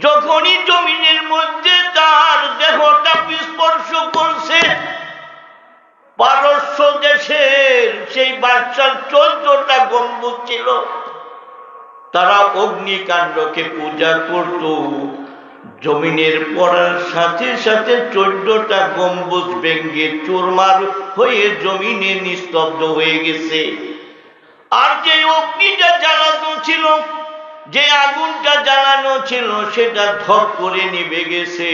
যখনই জমিনের মধ্যে তার দেহটা স্পর্শ করছে, পারস্য দেশের সেই বাচ্চার চোদ্দটা গম্বুজ ছিল। তারা অগ্নিকাণ্ডকে পূজা করত। জমিনের পড়ার সাথে সাথে চোদ্দটা গম্বুজ ভেঙ্গে চোরমার হয়ে জমিনে নিস্তব্ধ হয়ে গেছে। আর যে অগ্নিটা জ্বালানো ছিল যে আগুনটা জ্বালানো ছিল, সেটা ধপ করে নিভে গেছে।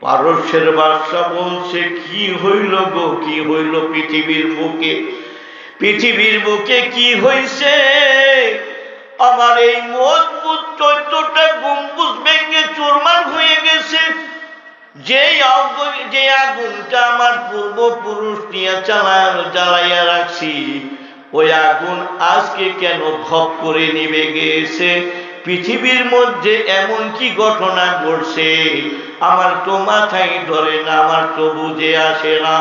পারস্যের বাদশা বলছে, কি হইল গো? কি হইল পৃথিবীর বুকে? পৃথিবীর বুকে কি হইছে? আমার এই মজবুত চৈত্যটা গম্বুজ ভেঙে চুরমার হয়ে গেছে। যে যে আগুনটা আমার পূর্বপুরুষ নিয়ে চালা, জ্বালাইয়া রাখছি ওই আগুন আজকে কেন ধপ করে নিবে গেছে পৃথিবীর মধ্যে এমন কি ঘটনা ঘটছে? আমার তো মাথায় ধরে না, আমার তো বুঝে আসে না।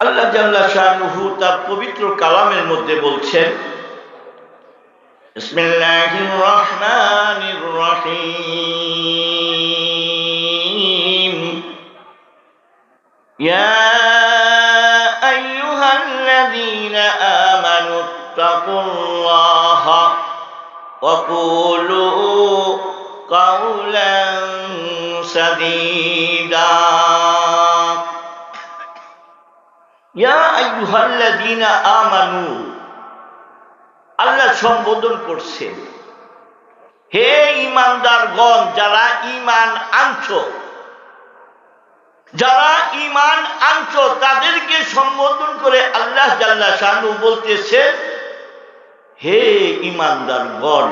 আল্লাহ জাল্লা শাহরুহু তার পবিত্র কালামের মধ্যে বলছেন, বিসমিল্লাহির আইয়ুহাল্লাযীনা আমানু তাকুল্লাহা وقولوا قولا سديدا يا أيها الذين آمنوا আল্লাহ সম্বোধন করছেন হে ইমানদারগণ যারা ইমান আনছো যারা ইমান আনছো, তাদেরকে সম্বোধন করে আল্লাহ জাল্লা শানু বলতেছে, হে ইমানদারগণ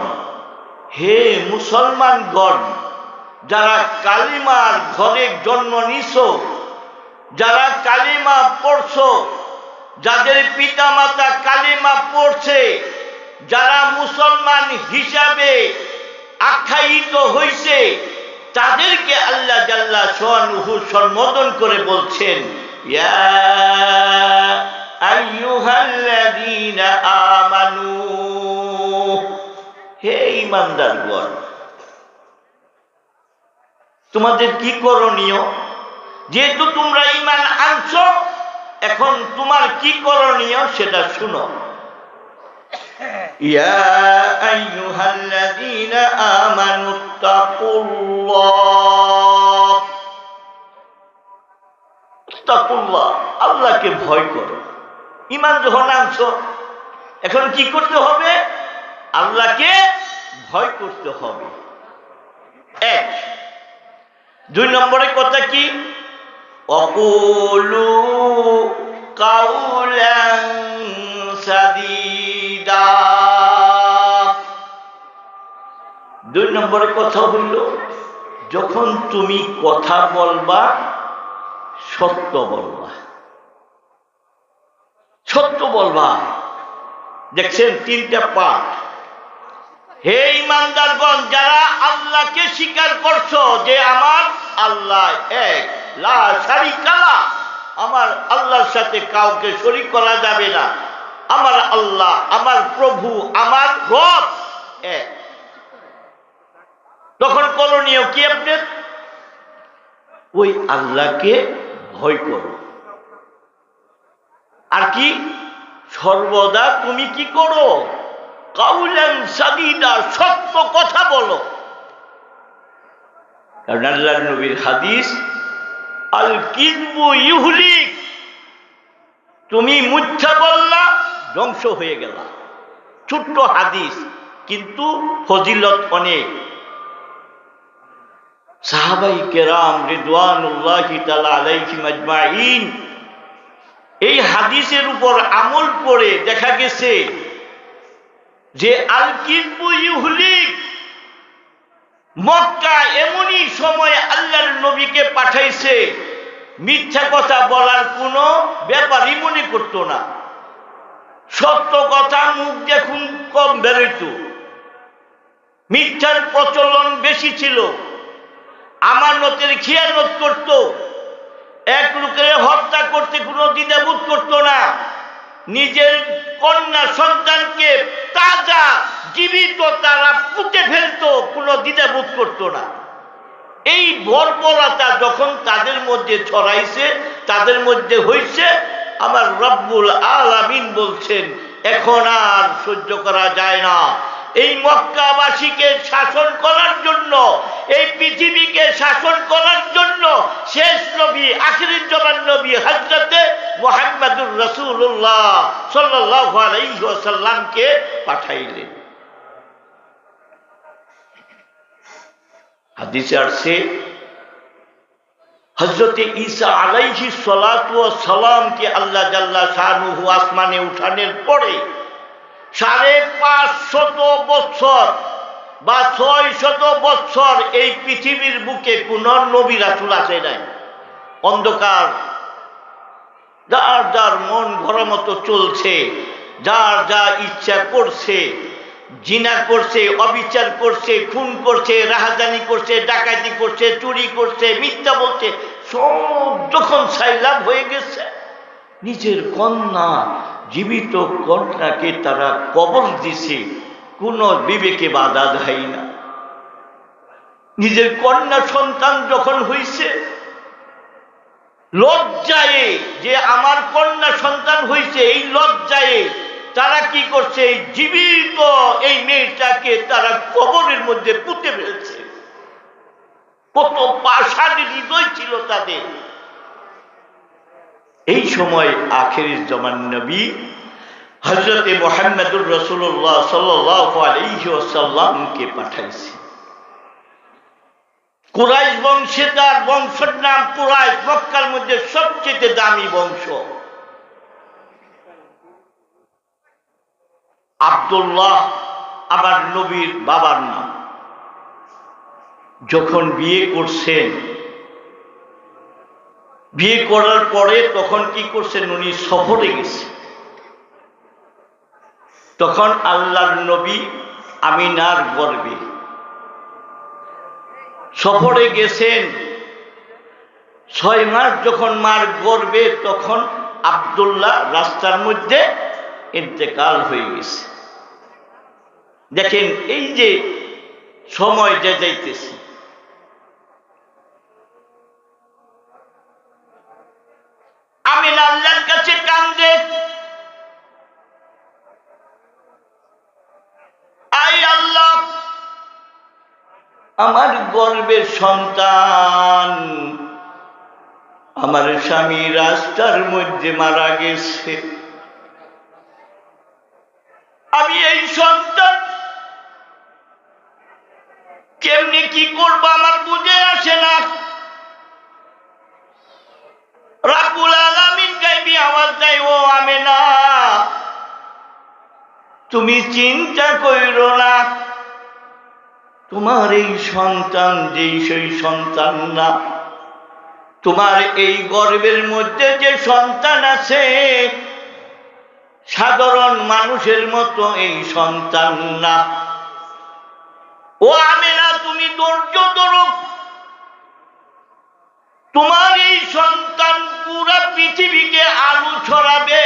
হে মুসলমানগণ যারা কালিমার ঘরে জন্ম নিছ, যারা কালিমা পড়ছ, যাদের পিতা মাতা কালিমা পড়ছে, যারা মুসলমান হিসাবে আখ্যায়িত হয়েছে তাদেরকে আল্লাহ জাল্লা সোহানুহু সম্বোধন করে বলছেন আমানু, হে ইমানদারগণ তোমাদের কি করণীয়? যেহেতু তোমরা ইমান আনছো, এখন তোমার কি করণীয় সেটা শুনো। ইয়া আইয়ুহাল্লাযীনা আমানু তাকুল্লাহ তাকুল্লাহ আল্লাহকে ভয় করো। ইমান যখন আনছো, এখন কি করতে হবে? আল্লাহকে ভয় করতে হবে। এক। দুই নম্বরের কথা কি? অকুলু কাউলান সাদিদা দুই নম্বরের কথা হইল, যখন তুমি কথা বলবা, সত্য বলবা। সত্য বলবা। দেখছেন তিনটা পাঠ। হে ইমানদারগণ, যারা আল্লাহকে স্বীকার করছ যে আমার আল্লাহ এক, লা শারিকালা আমার আল্লাহর সাথে কাউকে শরিক করা যাবে না। আমার আল্লাহ, আমার প্রভু, আমার রব। তখন করণীয় কি আপনার? ওই আল্লাহকে ভয় করো। আর কি? সর্বদা তুমি কি করো? কাউলেন সাদিদা, সত্য কথা বলো। কারণ আল্লাহ নবীর হাদিস, আল ইহুলিক তুমি মুচ্ছা বললা ধ্বংস হয়ে গেল। ছোট্ট হাদিস, কিন্তু ফজিলত অনেক। সাহাবাই কেরাম রিদওয়ানুল্লাহি এই হাদিসের উপর আমল করে দেখা গেছে যে আল কিসবু মক্কা এমনই সময় আল্লাহর নবীকে পাঠাইছে। মিথ্যা কথা বলার কোনো ব্যাপারই মনে করতো না। সত্য কথা মুখ দেখুন কম বেরোইত মিথ্যার প্রচলন বেশি ছিল। আমার আমানতের খেয়ানত করত। এক লোকের হত্যা করতে কোনো দ্বিধাবোধ করত না। নিজের কন্যা সন্তানকে তাজা, জীবিত তারা পুঁতে ফেলতো, কোনো দ্বিধাবোধ করতো না। এই বর্বরতা যখন তাদের মধ্যে ছড়াইছে, তাদের মধ্যে হয়েছে আমার রব্বুল আলামিন বলছেন, এখন আর সহ্য করা যায় না। এই মক্কাবাসীকে শাসন করার জন্য, এই পৃথিবীকে শাসন করার জন্য শেষ নবী আখির জবান নবী হজরতে মোহাম্মদুর রসুল্লাহ সাল্লাহ পাঠাইলেন। হাদিসে আসছে হজরতে ঈসা আলাইহি সালামকে আল্লাহ জাল্লা শাহরুহু আসমানে উঠানোর পরে সাড়ে পাঁচ শত বৎসর বা ছয় শত বৎসর এই পৃথিবীর বুকে কোন নবী রাসুল আসে নাই। অন্ধকার, যার যার মন ঘর মতো চলছে, যার যা ইচ্ছা করছে জিনা করছে, অবিচার করছে, খুন করছে, রাহাজানি করছে, ডাকাতি করছে, চুরি করছে, মিথ্যা বলছে, সব যখন সাইলাভ হয়ে গেছে। নিজের কন্যা, জীবিত কন্যাকে তারা কবর দিছে, কোন বিবেকে বাধা দেয় না। নিজের কন্যা সন্তান যখন হইছে, লজ্জায়ে যে আমার কন্যা সন্তান হয়েছে এই লজ্জায়ে তারা কি করছে? এই জীবিত এই মেয়েটাকে তারা কবরের মধ্যে পুঁতে ফেলছে। কত পাষাণ হৃদয় ছিল তাদের। এই সময় আখের জমান নবী হজরতে মোহাম্মদুর রসুল্লাহ সাল্লাসাল্লামকে পাঠাইছে। কুরাইশ বংশে তার বংশের নাম কুরাইশ, মক্কার মধ্যে সবচেয়ে দামি বংশ। আবদুল্লাহ আবার নবীর বাবার নাম। যখন বিয়ে করছেন, বিয়ে করার পরে তখন কি করছেন? উনি সফরে গেছে তখন আল্লাহর নবী আমিনার গর্বে। সফরে গেছেন। ছয় মাস যখন মার গর্বে, তখন আবদুল্লাহ রাস্তার মধ্যে ইন্তেকাল হয়ে গেছে। দেখেন, এই যে সময় যে যাইতেছে, আমি আল্লাহর কাছে কান্দে। আই আল্লাহ, আমার গর্বের সন্তান, আমার স্বামী রাস্তার মধ্যে মারা গেছে আমি এই সন্তান কেমনি কি করব আমার বুঝে আসে না। রাবুল আলামিন গাইবি আওয়াজ দেয়, ও আমি না তুমি চিন্তা কইরো না। তোমার এই সন্তান যেই সেই সন্তান না। তোমার এই গর্বের মধ্যে যে সন্তান আছে, সাধারণ মানুষের মতো এই সন্তান না। ও আমেনা, তুমি ধৈর্য ধরো তোমার এই সন্তান পুরা পৃথিবীকে আলু ছড়াবে।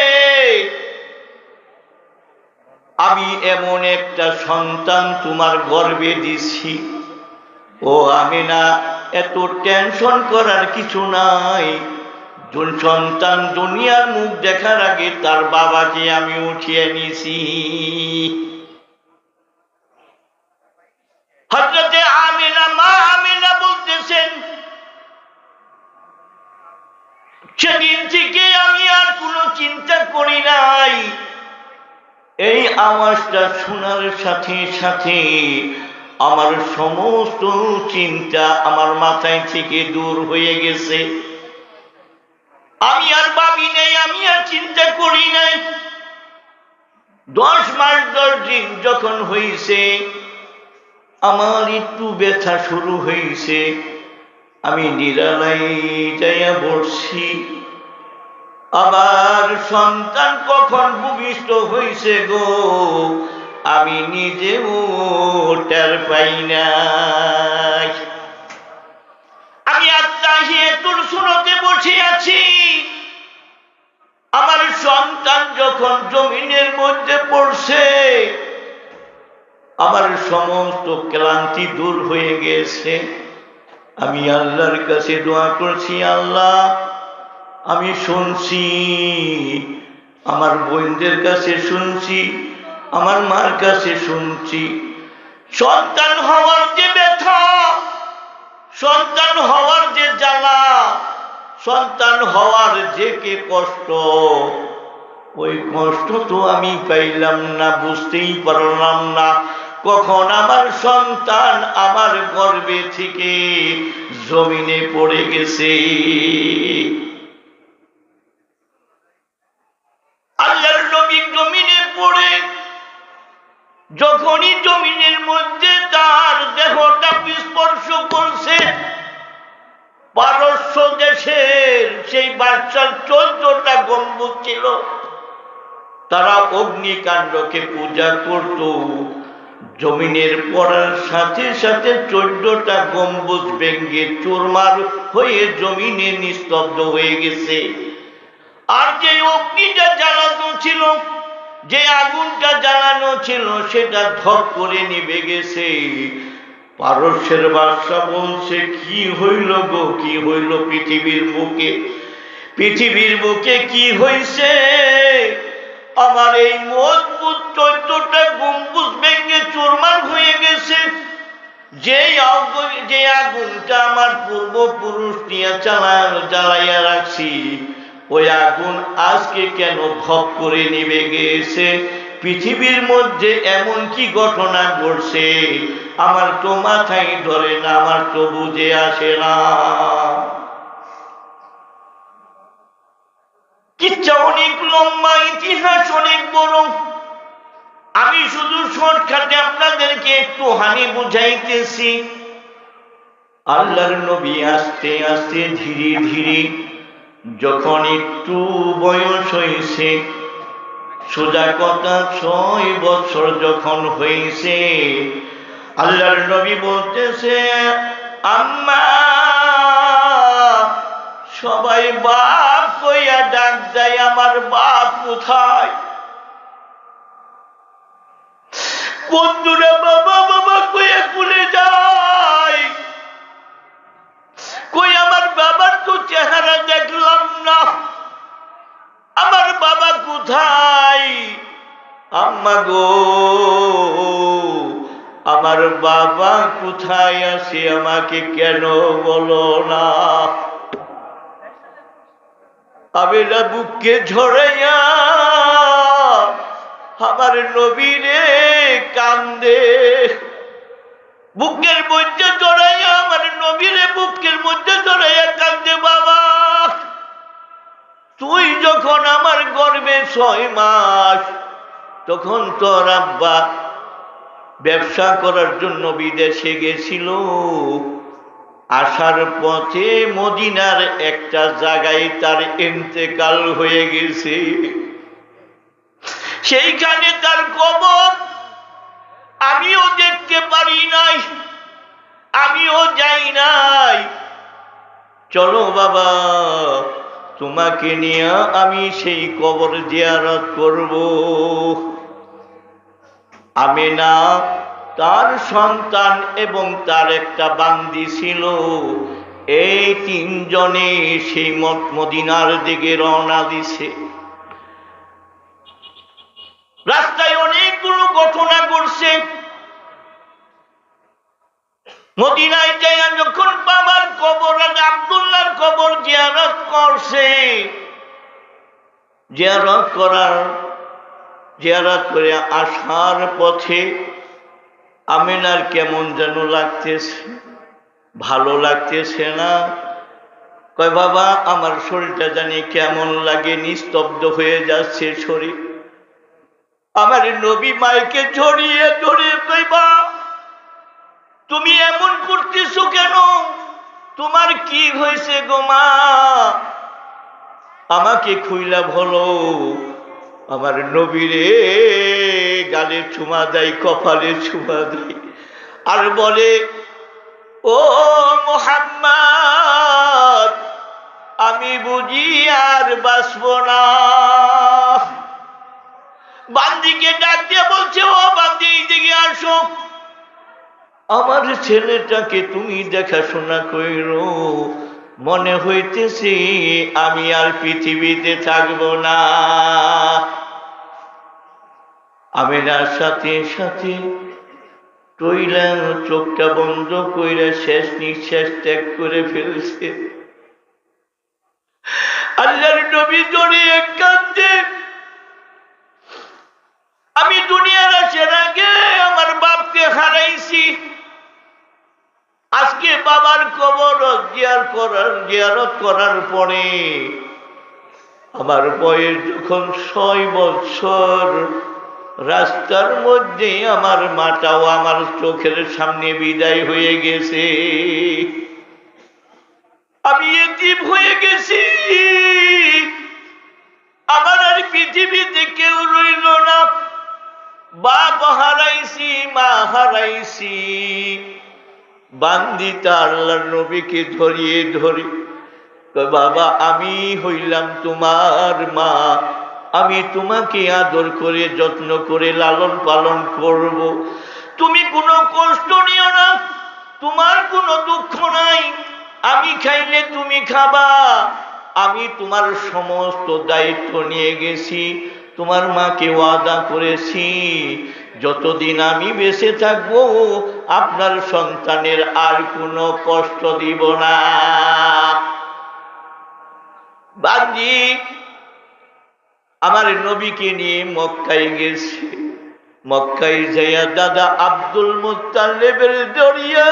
আমি এমন একটা সন্তান তোমার গর্বে দিছি। ও আমি না এত টেনশন করার কিছু নাই। সন্তান দুনিয়ার মুখ দেখার আগে তার বাবাকে আমি উঠিয়ে নিছি। হজরতে আমিনা, মা আমিনা বলতেছেন, সেদিন থেকে আমি আর কোনো চিন্তা করি নাই। এই আওয়াজটা শোনার সাথে সাথে আমার সমস্ত চিন্তা আমার মাথায় থেকে দূর হয়ে গেছে। আমি আর ভাবি নাই, আমি আর চিন্তা করি নাই। দশ মাস দশ দিন যখন হয়েছে আমার একটু ব্যথা শুরু হয়েছে। আমি নিরালাই যাইয়া বসছি। আমার সন্তান কখন ভূমিষ্ঠ হয়েছে গো? আমি নিজেও টের পাই না আমি আত্মাহিয়ে তোর শুনতে বসে আছি আমার সন্তান যখন জমিনের মধ্যে পড়ছে আমার সমস্ত ক্লান্তি দূর হয়ে গেছে। আমি আল্লাহর কাছে দোয়া করছি, আল্লাহ, আমি শুনছি, আমার বোনদের কাছে শুনছি, আমার মার কাছে শুনছি। সন্তান হওয়ার যে ব্যথা, সন্তান হওয়ার যে জ্বালা, সন্তান হওয়ার যে কে কষ্ট, ওই কষ্ট তো আমি পাইলাম না, বুঝতেই পারলাম না। কখন আমার সন্তান আমার গর্বে থেকে জমিনে পড়ে গেছে? আল্লাহর নবী জমিনে পড়ে, যখনই জমিনের মধ্যে তার দেহটা স্পর্শ করছে, পারস্য দেশের সেই বাচ্চার চোদ্দটা গম্বুজ ছিল। তারা অগ্নিকাণ্ডকে পূজা করত। জমিনের পড়ার সাথে সাথে চোদ্দটা গম্বুজ ভেঙ্গে চোরমার হয়ে জমিনে নিস্তব্ধ হয়ে গেছে। আর যে অগ্নিটা জ্বালানো ছিল, যে আগুনটা জ্বালানো ছিল, সেটা ধপ করে নিভে গেছে। পারস্যের বাদশা বলছে, কি হইল গো? কি হইল পৃথিবীর বুকে? পৃথিবীর বুকে কি হইছে? আমার এই মজবুত চৈত্যটা গম্বুজ ভেঙে চুরমার হয়ে গেছে। যে যে আগুনটা আমার পূর্বপুরুষ নিয়ে চালা জ্বালাইয়া রাখছি, ওই আগুন আজকে কেন ধপ করে নিবে গেছে? পৃথিবীর মধ্যে এমন কি ঘটনা ঘটছে? আমার তো মাথায় ধরে না, আমার তো বুঝে আসে না। কিচ্ছা অনেক লম্বা ইতিহাস, অনেক বড়। আমি শুধু শর্টকাটে আপনাদেরকে একটু হানি বুঝাইতেছি। আল্লাহর নবী আস্তে আস্তে ধীরে ধীরে যখন একটু বয়স হয়েছে, সোজা কথা ছয় বছর যখন হয়েছে, আল্লাহর নবী বলতেছে, আম্মা সবাই বাপ কইয়া ডাক দেয় আমার বাপ কোথায়? বন্ধুরা, বাবা বাবা কইয়া খুলে যায়। কই আমার বাবার তো চেহারা দেখলাম না। আমার বাবা কোথায়? আম্মা গো, আমার বাবা কোথায় আছে আমাকে কেন বলো না? আবেলা বুককে ঝরাইয়া আমার নবীরে কান্দে। বুকের মধ্যে জড়াইয়া আমার নবীরে বুকের মধ্যে জড়াইয়া কান্দে, বাবা। তুই যখন আমার গর্বে ছয় মাস, তখন তোর আব্বা ব্যবসা করার জন্য বিদেশে গেছিল। আসার পথে মদিনার একটা জায়গায় তার ইন্তেকাল হয়ে গেছে। সেইখানে তার কবর আমিও দেখতে পারি নাই, আমিও যাই নাই। চলো বাবা, তোমাকে নিয়ে আমি সেই কবর জিয়ারত করব। আমি না তার সন্তান এবং তার একটা বান্দি ছিল। এই তিনজনে সেই মত মদিনার দিকে রওনা দিছে। রাস্তায় অনেকগুলো ঘটনা ঘটছে। মদিনায় যাইয়া যখন বাবার কবর আবদুল্লার কবর জিয়ারত করছে। জিয়ারত করার, জিয়ারত করে আসার পথে আমিনার কেমন যেন লাগতেছে? ভালো লাগতেছে না। কয়, বাবা, আমার শরীরটা জানি কেমন লাগে, নিস্তব্ধ হয়ে যাচ্ছে শরীর। আমার নবী মাইকে জড়িয়ে ধরে কইবা তুমি এমন করতেছো কেন? তোমার কি হয়েছে গো মা? আমাকে খুইলা বলো, আমার নবীরে গালে চুমা দেয়, কপালে চুমা দেয়। আর বলে, ও মোহাম্মদ, আমি বুঝি আর বাঁচব না। বান্দিকে ডাক দিয়ে বলছে, ও বান্দি দিকে আসো। আমার ছেলেটাকে তুমি দেখাশোনা কইরো মনে হইতেছে আমি আর পৃথিবীতে থাকব না। আমেনার সাথে সাথে টইলা চোখটা বন্ধ করে শেষ নিঃশ্বাস ত্যাগ করে ফেলছে। আল্লাহর নবী জড়িয়ে কাঁদছে। আমি দুনিয়ার আসার আগে আমার বাপকে হারাইছি। আজকে বাবার কবর জিয়ার করার, জিয়ারত করার পরে আমার বয়স যখন ছয় বছর রাস্তার মধ্যে আমার মাটাও আমার চোখের সামনে বিদায় হয়ে গেছে। আমি এতিম হয়ে গেছি। আমার আর পৃথিবীতে কেউ রইল না। বাপ হারাইছি মা হারাইছি। বান্দিতা আল্লাহর নবীকে ধরিয়ে ধরি। বাবা, আমি হইলাম তোমার মা। আমি তোমাকে আদর করে, যত্ন করে, লালন পালন করব। তুমি কোনো কষ্ট নিও না, তোমার কোনো দুঃখ নাই। আমি খাইলে তুমি খাবা। আমি তোমার সমস্ত দায়িত্ব নিয়ে গেছি, তোমার মাকে ওয়াদা করেছি। যতদিন আমি বেঁচে থাকব, আপনার সন্তানের আর কোনো কষ্ট দিব না। বাজি আমার নবীকে নিয়ে মক্কায় গেছে। মক্কায় যাইয়া দাদা আব্দুল মুতালেবের জড়িয়া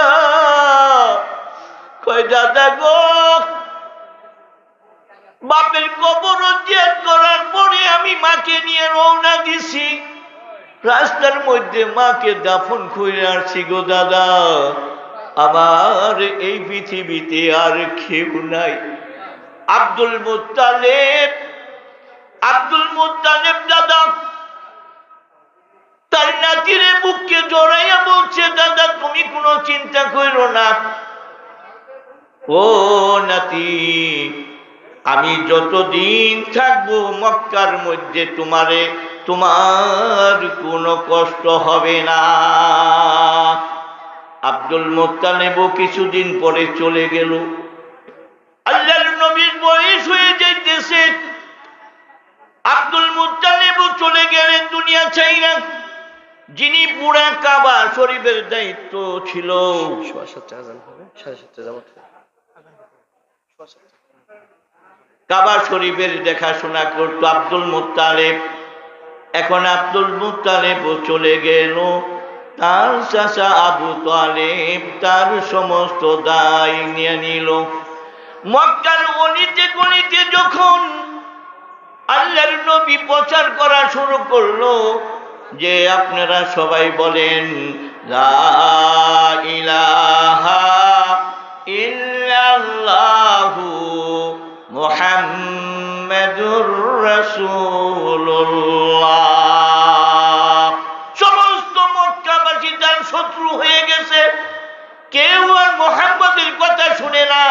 কয়, দাদা গো, বাপের কবর উদ্যান করার পরে আমি মাকে নিয়ে রওনা দিছি। রাস্তার মধ্যে মাকে দাফন করে আসছি গো দাদা। আমার এই পৃথিবীতে আর কেউ নাই। আব্দুল মুতালেব আব্দুল মুতালেব দাদা। তার নাতিরে বুককে জড়াইয়া বলছে, দাদা, তুমি কোনো চিন্তা করো না। ও নাতি, আমি যতদিন থাকব মক্কার মধ্যে তোমারে, তোমার কোনো কষ্ট হবে না। আব্দুল মোত্তালেবও কিছুদিন পরে চলে গেল। আল্লাহর নবীর বয়স হয়ে যাইতেছে। আব্দুল মুত্তালেবও চলে গেলেন দুনিয়া চাই না যিনি পুরা কাবা শরীফের দায়িত্ব ছিল। কাবা শরীফের দেখাশোনা করতো আব্দুল মুতালেব এখন আব্দুল মুত্তালেবও চলে গেল। তার চাচা আবু তালেব তার সমস্ত দায় নিয়ে নিল। মক্কার অনিতে গণিতে যখন আল্লাহর নবী প্রচার করা শুরু করল যে আপনারা সবাই বলেন সমস্ত মক্কাবাসী তার শত্রু হয়ে গেছে। কেউ আর মোহাম্মদের কথা শুনে না।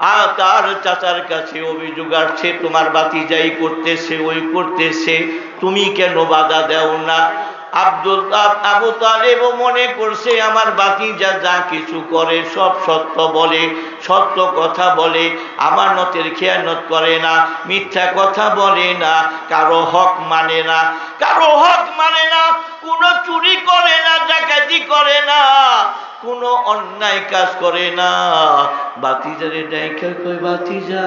আর তার চাচার কাছে অভিযোগ আসছে, তোমার বাতি যাই করতেছে, ওই করতেছে, তুমি কেন বাধা দেও না? আব্দুল আবু তালেব মনে করছে, আমার বাতি যা যা কিছু করে, সব সত্য বলে, সত্য কথা বলে, আমানতের খেয়ানত করে না, মিথ্যা কথা বলে না, কারও হক মানে না, কারও হক মানে না, কোনো চুরি করে না, ডাকাতি করে না কোনো অন্যায় কাজ করে না। বাতিজারে ডাইকা কই বাতিজা,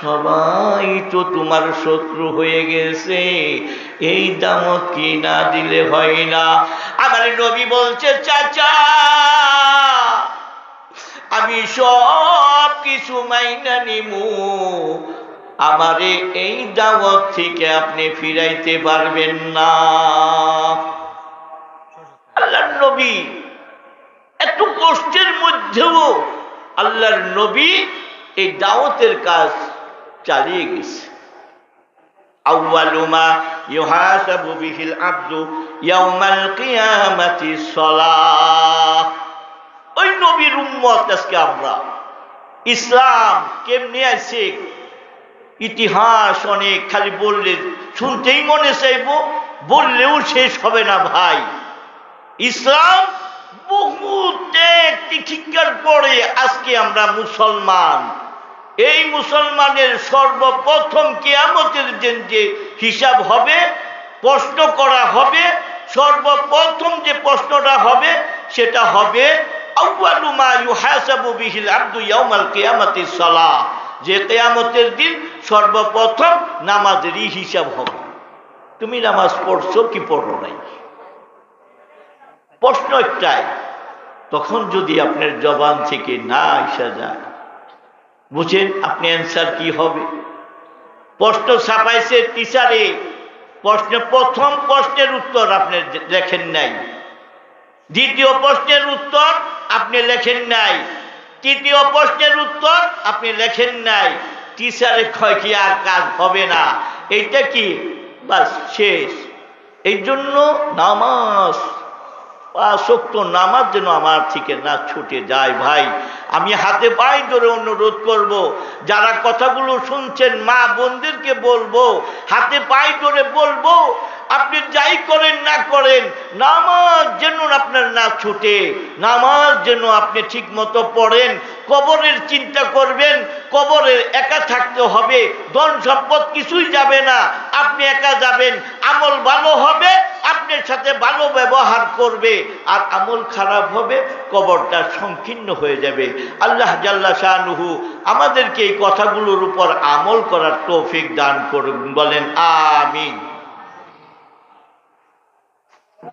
সবাই তো তোমার শত্রু হয়ে গেছে। এই দামত কি না দিলে হয় না? আমার নবী বলছে, চাচা, আমি সব কিছু মাইনা নিমু। আমারে এই দাওয়াত থেকে আপনি ফিরাইতে পারবেন না। আল্লাহর নবী। এত কষ্টের মধ্যেও আল্লাহর নবী এই দাওয়াতের কাজ চালিয়ে গেছে। ইসলাম কেমনে আছে? ইতিহাস অনেক খালি বললে শুনতেই মনে চাইব, বললেও শেষ হবে না ভাই। ইসলাম বহু ত্যাগ তিক্ষিকার পরে আজকে আমরা মুসলমান। এই মুসলমানের সর্বপ্রথম কেয়ামতের দিন যে হিসাব হবে, প্রশ্ন করা হবে, সর্বপ্রথম যে প্রশ্নটা হবে সেটা হবে যে কেয়ামতের দিন সর্বপ্রথম নামাজেরই হিসাব হবে। তুমি নামাজ পড়ছো কি পড়ো নাই? প্রশ্ন একটাই, তখন যদি আপনার জবান থেকে না আসা যায়, বুঝেন আপনি অ্যান্সার কি হবে? প্রশ্ন ছাপাইছে টিচারে, প্রশ্ন, প্রথম প্রশ্নের উত্তর আপনি লেখেন নাই। দ্বিতীয় প্রশ্নের উত্তর আপনি লেখেন নাই। তৃতীয় প্রশ্নের উত্তর আপনি লেখেন নাই। টিচারে ক্ষয় কি আর কাজ হবে না? এইটা কি? বাস শেষ। এই জন্য নামাজ আসক্ত নামার জন্য আমার থেকে না ছুটে যায় ভাই। আমি হাতে পাই ধরে অনুরোধ করব, যারা কথাগুলো শুনছেন মা বোনদেরকে বলব, হাতে পাই ধরে বলব আপনি যাই করেন না করেন, নামাজ যেন আপনার না ছুটে, নামাজ যেন আপনি ঠিক মতো পড়েন, কবরের চিন্তা করবেন, কবরের একা থাকতে হবে, ধন সম্পদ কিছুই যাবে না, আপনি একা যাবেন, আমল ভালো হবে, আপনার সাথে ভালো ব্যবহার করবে, আর আমল খারাপ হবে, কবরটা সংকীর্ণ হয়ে যাবে। আল্লাহ জাল্লা শাহনুহু আমাদেরকে এই কথাগুলোর উপর আমল করার তৌফিক দান করুন, বলেন আমিন।